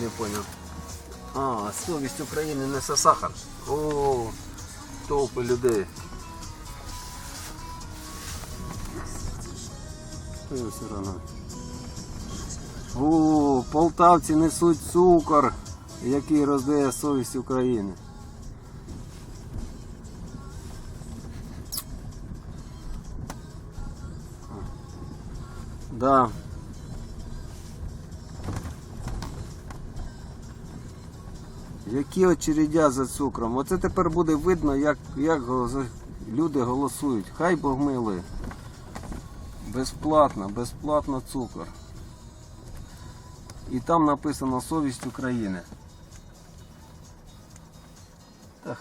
Не понял. А, совість України несе сахар. О, толпи людей. О, полтавці несуть цукор, який роздає совість України. Да. Які очередя за цукром? Оце тепер буде видно, як, як люди голосують. Хай Бог милий. Безплатно, безплатно цукор. І там написано совість України. Та.